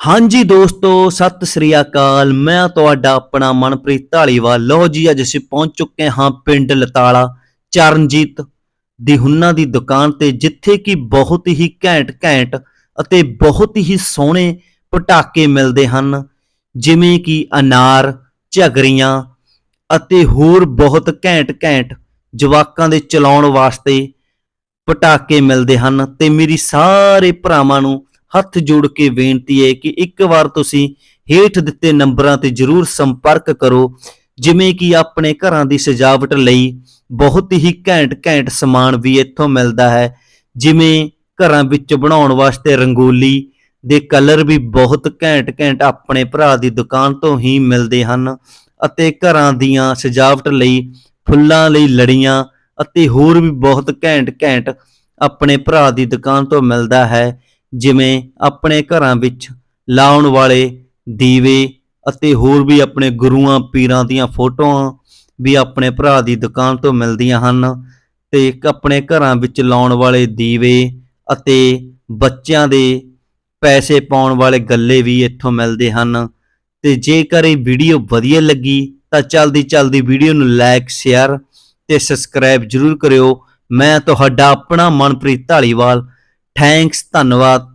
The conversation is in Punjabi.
ਹਾਂਜੀ ਦੋਸਤੋ, ਸਤਿ ਸ੍ਰੀ ਅਕਾਲ। ਮੈਂ ਤੁਹਾਡਾ ਆਪਣਾ ਮਨਪ੍ਰੀਤ ਢਾਲੀਵਾਲ ਲੋ ਜੀ, ਅੱਜ ਅਸੀਂ ਪਹੁੰਚ ਚੁੱਕੇ ਹਾਂ ਪਿੰਡ ਲਤਾਲਾ, ਚਰਨਜੀਤ ਦੀ ਹੁੰਨਾ ਦੀ ਦੁਕਾਨ ਤੇ, ਜਿੱਥੇ ਕਿ ਬਹੁਤ ਹੀ ਘੈਂਟ ਘੈਂਟ ਅਤੇ ਬਹੁਤ ਹੀ ਸੋਹਣੇ ਪਟਾਕੇ ਮਿਲਦੇ ਹਨ, ਜਿਵੇਂ ਕਿ ਅਨਾਰ, ਝਗਰੀਆਂ ਅਤੇ ਹੋਰ ਬਹੁਤ ਘੈਂਟ ਘੈਂਟ ਜਵਾਕਾਂ ਦੇ ਚਲਾਉਣ ਵਾਸਤੇ ਪਟਾਕੇ ਮਿਲਦੇ ਹਨ। ਤੇ ਮੇਰੀ ਸਾਰੇ ਭਰਾਵਾਂ ਨੂੰ ਹੱਥ ਜੋੜ ਕੇ ਬੇਨਤੀ ਹੈ ਕਿ ਇੱਕ ਵਾਰ ਤੁਸੀਂ ਹੇਠ ਦਿੱਤੇ ਨੰਬਰਾਂ ਤੇ ਜਰੂਰ ਸੰਪਰਕ ਕਰੋ, ਜਿਵੇਂ ਕਿ ਆਪਣੇ ਘਰਾਂ ਦੀ ਸਜਾਵਟ ਲਈ ਬਹੁਤ ਹੀ ਘੈਂਟ ਘੈਂਟ ਸਮਾਨ ਵੀ ਇੱਥੋਂ ਮਿਲਦਾ ਹੈ, ਜਿਵੇਂ ਘਰਾਂ ਵਿੱਚ ਬਣਾਉਣ ਵਾਸਤੇ ਰੰਗੋਲੀ ਦੇ ਕਲਰ ਵੀ ਬਹੁਤ ਘੈਂਟ ਘੈਂਟ ਆਪਣੇ ਭਰਾ ਦੀ ਦੁਕਾਨ ਤੋਂ ਹੀ ਮਿਲਦੇ ਹਨ ਅਤੇ ਘਰਾਂ ਦੀਆਂ ਸਜਾਵਟ ਲਈ ਫੁੱਲਾਂ ਲਈ ਲੜੀਆਂ ਅਤੇ ਹੋਰ ਵੀ ਬਹੁਤ ਘੈਂਟ ਘੈਂਟ ਆਪਣੇ ਭਰਾ ਦੀ ਦੁਕਾਨ ਤੋਂ ਮਿਲਦਾ ਹੈ। ਜਿਵੇਂ ਆਪਣੇ ਘਰਾਂ ਵਿੱਚ ਲਾਉਣ ਵਾਲੇ ਦੀਵੇ ਅਤੇ ਹੋਰ ਵੀ ਆਪਣੇ ਗੁਰੂਆਂ, ਪੀਰਾਂ ਦੀਆਂ ਫੋਟੋਆਂ ਵੀ ਆਪਣੇ ਭਰਾ ਦੀ ਦੁਕਾਨ ਤੋਂ ਮਿਲਦੀਆਂ ਹਨ ਤੇ ਆਪਣੇ ਘਰਾਂ ਵਿੱਚ ਲਾਉਣ ਵਾਲੇ ਦੀਵੇ ਅਤੇ ਬੱਚਿਆਂ ਦੇ ਪੈਸੇ ਪਾਉਣ ਵਾਲੇ ਗੱਲੇ ਵੀ ਇੱਥੋਂ ਮਿਲਦੇ ਹਨ। ਤੇ ਜੇਕਰ ਇਹ ਵੀਡੀਓ ਵਧੀਆ ਲੱਗੀ ਤਾਂ ਚਲਦੀ ਚਲਦੀ ਵੀਡੀਓ ਨੂੰ ਲਾਈਕ ਸ਼ੇਅਰ ਤੇ ਸਬਸਕ੍ਰਾਈਬ ਜਰੂਰ ਕਰਿਓ। ਮੈਂ ਤੁਹਾਡਾ ਆਪਣਾ ਮਨਪ੍ਰੀਤ ਢਾਲੀਵਾਲ ਥੈਂਕਸ ਧੰਨਵਾਦ।